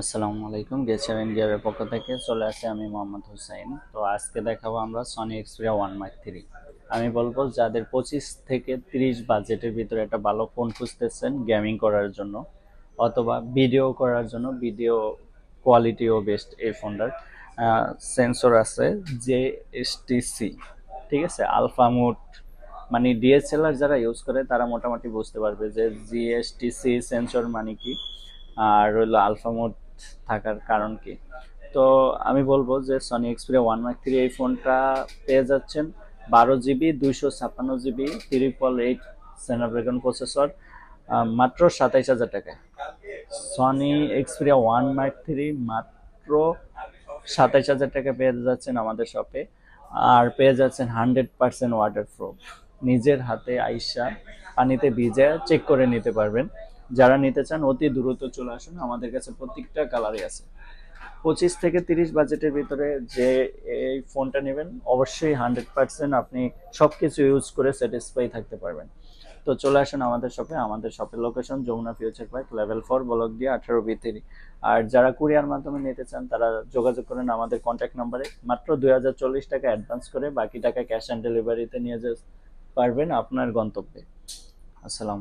আসসালামু আলাইকুম গেচার ইন্ডিয়ার পক্ষ থেকে চলে আসে আমি মোহাম্মদ হুসাইন। তো আজকে দেখাবো আমরা Sony Xperia one mark three আমি বলব, যাদের পঁচিশ থেকে তিরিশ বাজেটের ভিতরে একটা ভালো ফোন খুঁজতেছেন গেমিং করার জন্য, অথবা ভিডিও করার জন্য ভিডিও কোয়ালিটিও বেস্ট এই ফোনটার সেন্সর আছে জে এস সি ঠিক আছে? আলফা মুড মানে ডিএসএলআর যারা ইউজ করে, তারা মোটামুটি বুঝতে পারবে যে জিএসটিসি সেন্সর মানে কি। আর রইল আলফা মোড থাকার কারণ কি? তো আমি বলব যে Sony Xperia one mark three এই ফোনটা পেয়ে যাচ্ছেন বারো জিবি, দুইশো ছাপ্পান্ন GB triple eight Snapdragon processor মাত্র সাতাইশ হাজার টাকায়। Sony Xperia one mark three মাত্র সাতাইশ হাজার টাকা পেয়ে যাচ্ছেন আমাদের শপে আর পেয়ে যাচ্ছেন হান্ড্রেড পার্সেন্ট ওয়াটার প্রুফ নিজের হাতে আইসা পানিতে ভিজে চেক করে নিতে পারবেন। যারা নিতে চান, অতি দ্রুত চলে আসুন। আমাদের কাছে প্রত্যেকটা কালারই আছে। পঁচিশ থেকে তিরিশ বাজেটের ভিতরে যে এই ফোনটা নেবেন, অবশ্যই হান্ড্রেড পার্সেন্ট আপনি সব কিছু ইউজ করে স্যাটিসফাই থাকতে পারবেন। তো চলে আসুন আমাদের শপে আমাদের শপের location Jamuna future park level four block দিয়ে আঠারো বি থ্রি আর যারা কুরিয়ার মাধ্যমে নিতে চান, তারা যোগাযোগ করেন আমাদের কন্ট্যাক্ট নাম্বারে মাত্র দুই হাজার চল্লিশ টাকা অ্যাডভান্স করে বাকি টাকা ক্যাশ অন ডেলিভারিতে নিয়ে যেতে পারবেন আপনার গন্তব্যে। আসসালাম